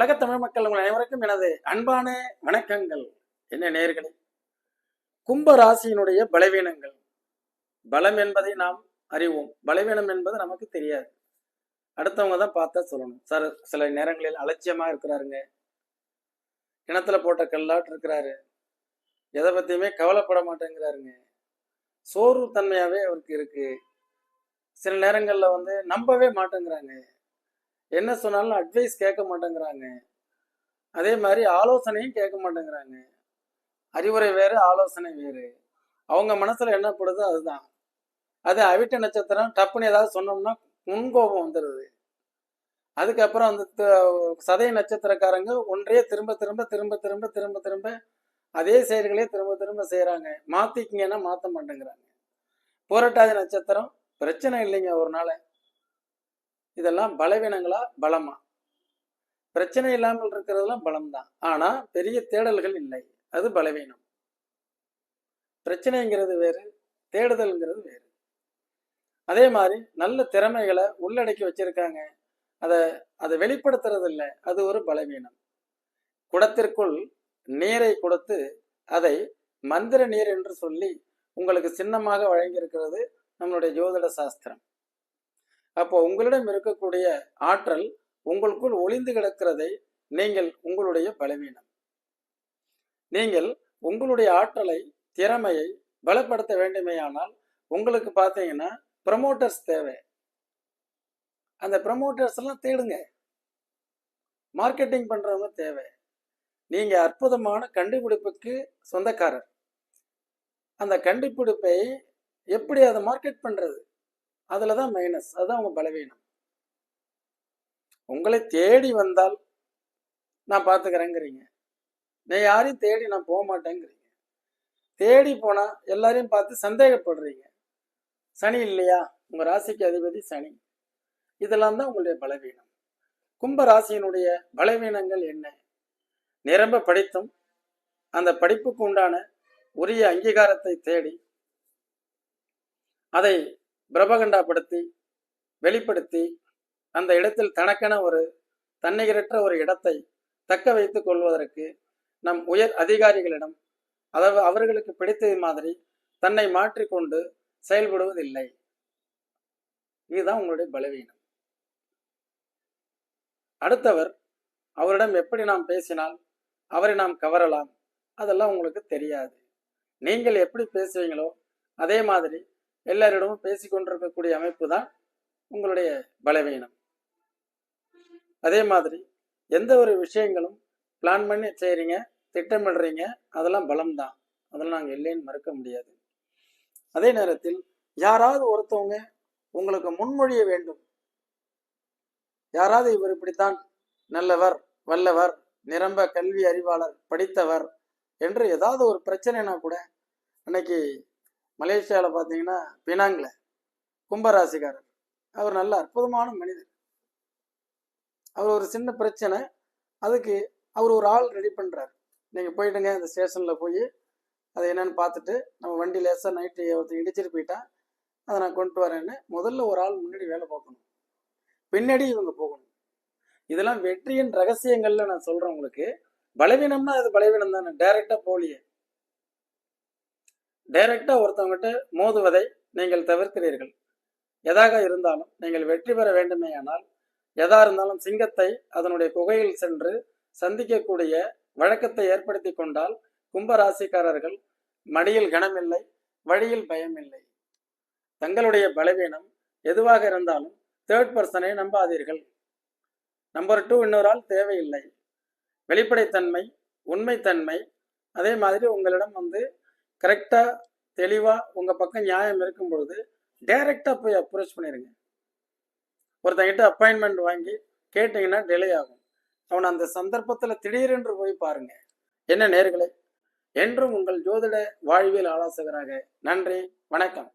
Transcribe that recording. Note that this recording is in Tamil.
உலக தமிழ் மக்கள் உங்கள் அனைவருக்கும் எனது அன்பான வணக்கங்கள். என்ன நேர்களே கும்ப ராசியினுடைய பலவீனங்கள். பலம் என்பதை நாம் அறிவோம். பலவீனம் என்பது நமக்கு தெரியாது. அடுத்தவங்க தான் பார்த்தா சொல்லணும். சார் சில நேரங்களில் அலட்சியமா இருக்கிறாருங்க. கிணத்துல போட்ட கல்லாட்டு இருக்கிறாரு. எதை பத்தியுமே கவலைப்பட மாட்டேங்கிறாருங்க. சோர்வு தன்மையாவே அவருக்கு இருக்கு. சில நேரங்கள்ல வந்து நம்பவே மாட்டேங்கிறாங்க. என்ன சொன்னாலும் அட்வைஸ் கேட்க மாட்டேங்கிறாங்க. அதே மாதிரி ஆலோசனையும் கேட்க மாட்டேங்கிறாங்க. அறிவுரை வேறு ஆலோசனை வேறு. அவங்க மனசில் என்ன படுதோ அதுதான். அது அவிட்ட நட்சத்திரம் டப்புன்னு ஏதாவது சொன்னோம்னா முன்கோபம் வந்துடுது அதுக்கப்புறம் அந்த சதை சதய நட்சத்திரக்காரங்க ஒன்றே திரும்ப திரும்ப திரும்ப திரும்ப திரும்ப திரும்ப அதே செயல்களே திரும்ப திரும்ப செய்கிறாங்க மாற்றிக்கிங்கன்னா மாற்ற மாட்டேங்கிறாங்க. போராட்டாதி நட்சத்திரம் பிரச்சனை இல்லைங்க ஒரு நாள். இதெல்லாம் பலவீனங்களா? பலமா. பிரச்சனை இல்லாமல் இருக்கிறதெல்லாம் பலம்தான். ஆனா பெரிய தேடல்கள் இல்லை. அது பலவீனம். பிரச்சனைங்கிறது வேறு தேடுதல்ங்கிறது வேறு. அதே மாதிரி நல்ல திறமைகளை உள்ளடக்கி வச்சிருக்காங்க. அதை அதை வெளிப்படுத்துறது இல்லை அது ஒரு பலவீனம். குடத்திற்குள் நீரை கொடுத்து அதை மந்திர நீர் என்று சொல்லி உங்களுக்கு சின்னமாக வழங்கியிருக்கிறது நம்மளுடைய ஜோதிட சாஸ்திரம். அப்போ உங்களிடம் இருக்கக்கூடிய ஆற்றல் உங்களுக்குள் ஒளிந்து கிடக்கிறதை நீங்கள் உங்களுடைய பலவீனம். நீங்கள் உங்களுடைய ஆற்றலை திறமையை பலப்படுத்த வேண்டுமேயானால் உங்களுக்கு பார்த்தீங்கன்னா ப்ரமோட்டர்ஸ் தேவை. அந்த ப்ரமோட்டர்ஸ் எல்லாம் தேடுங்க. மார்க்கெட்டிங் பண்றவங்க தேவை. நீங்க அற்புதமான கண்டுபிடிப்புக்கு சொந்தக்காரர். அந்த கண்டுபிடிப்பை எப்படி அதை மார்க்கெட் பண்றது? அதில் தான் மைனஸ் அதுதான் அவங்க பலவீனம். உங்களை தேடி வந்தால் நான் பார்த்துக்கிறேங்கிறீங்க நான் யாரையும் தேடி நான் போக மாட்டேங்கிறீங்க. தேடி போனால் எல்லாரையும் பார்த்து சந்தேகப்படுறீங்க. சனி இல்லையா? உங்கள் ராசிக்கு அதிபதி சனி. இதெல்லாம் தான் உங்களுடைய பலவீனம். கும்ப ராசியினுடைய பலவீனங்கள் என்ன? நிரம்ப படித்தும் அந்த படிப்புக்கு உண்டான உரிய அங்கீகாரத்தை தேடி அதை பிரபகண்டாப்படுத்தி வெளிப்படுத்தி அந்த இடத்தில் தனக்கென ஒரு தன்னிகரற்ற ஒரு இடத்தை தக்க வைத்துக் கொள்வதற்கு நம் உயர் அதிகாரிகளிடம் அதாவது அவர்களுக்கு பிடித்தது மாதிரி தன்னை மாற்றிக்கொண்டு செயல்படுவதில்லை. இதுதான் உங்களுடைய பலவீனம். அடுத்தவர் அவரிடம் எப்படி நாம் பேசினால் அவரை நாம் கவரலாம் அதெல்லாம் உங்களுக்கு தெரியாது. நீங்கள் எப்படி பேசுவீங்களோ அதே மாதிரி எல்லாரிடமும் பேசிக்கொண்டிருக்கக்கூடிய அமைப்பு தான் உங்களுடைய பலவீனம். அதே மாதிரி எந்த ஒரு விஷயங்களும் பிளான் பண்ணி செய்கிறீங்க திட்டமிடுறீங்க அதெல்லாம் பலம்தான். அதெல்லாம் நாங்கள் இல்லைன்னு மறுக்க முடியாது. அதே நேரத்தில் யாராவது ஒருத்தவங்க உங்களுக்கு முன்மொழிய வேண்டும். யாராவது இவர் இப்படித்தான் நல்லவர் வல்லவர் நிரம்ப கல்வி அறிவாளர் படித்தவர் என்று ஏதாவது ஒரு பிரச்சனைனா கூட அன்னைக்கு மலேசியாவில் பார்த்தீங்கன்னா பினாங்கில் கும்பராசிக்காரர். அவர் நல்ல அற்புதமான மனிதர். அவர் ஒரு சின்ன பிரச்சனை. அதுக்கு அவர் ஒரு ஆள் ரெடி பண்ணுறாரு நீங்கள் போயிட்டுங்க அந்த ஸ்டேஷனில் போய் அது என்னன்னு பார்த்துட்டு நம்ம வண்டி லேசாக நைட்டு ஒருத்தர் இடிச்சிட்டு போயிட்டான். அதை நான் கொண்டு வரேன்னு முதல்ல ஒரு ஆள் முன்னாடி வேலை பார்க்கணும். பின்னாடி இவங்க போகணும். இதெல்லாம் வெற்றியின் ரகசியங்கள்ல நான் சொல்கிறேன் உங்களுக்கு. பலவீனம்னா அது பலவீனம் தானே டைரெக்டாக போலியே. டைரக்டா ஒருத்தவங்ககிட்ட மோதுவதை நீங்கள் தவிர்க்கிறீர்கள். எதாக இருந்தாலும் நீங்கள் வெற்றி பெற வேண்டுமேயானால் எதா இருந்தாலும் சிங்கத்தை அதனுடைய குகையில் சென்று சந்திக்கக்கூடிய வழக்கத்தை ஏற்படுத்தி கொண்டால் கும்பராசிக்காரர்கள் மடியில் கனமில்லை வழியில் பயமில்லை. தங்களுடைய பலவீனம் எதுவாக இருந்தாலும் தேர்ட் பர்சனை நம்பாதீர்கள். நம்பர் டூ இன்னொரு ஆள் தேவையில்லை. வெளிப்படைத்தன்மை உண்மைத்தன்மை அதே மாதிரி உங்களிடம் வந்து கரெக்டாக தெளிவாக உங்கள் பக்கம் நியாயம் இருக்கும் பொழுது டைரெக்டாக போய் அப்ரோச் பண்ணிடுங்க ஒருத்தங்கிட்ட அப்பாயின்மெண்ட் வாங்கி கேட்டிங்கன்னா டிலே ஆகும். அவன் அந்த சந்தர்ப்பத்தில் திடீரென்று போய் பாருங்க. என்ன நேர்களே? என்றும் உங்கள் ஜோதிட வாழ்வியல் ஆலோசகராக நன்றி வணக்கம்.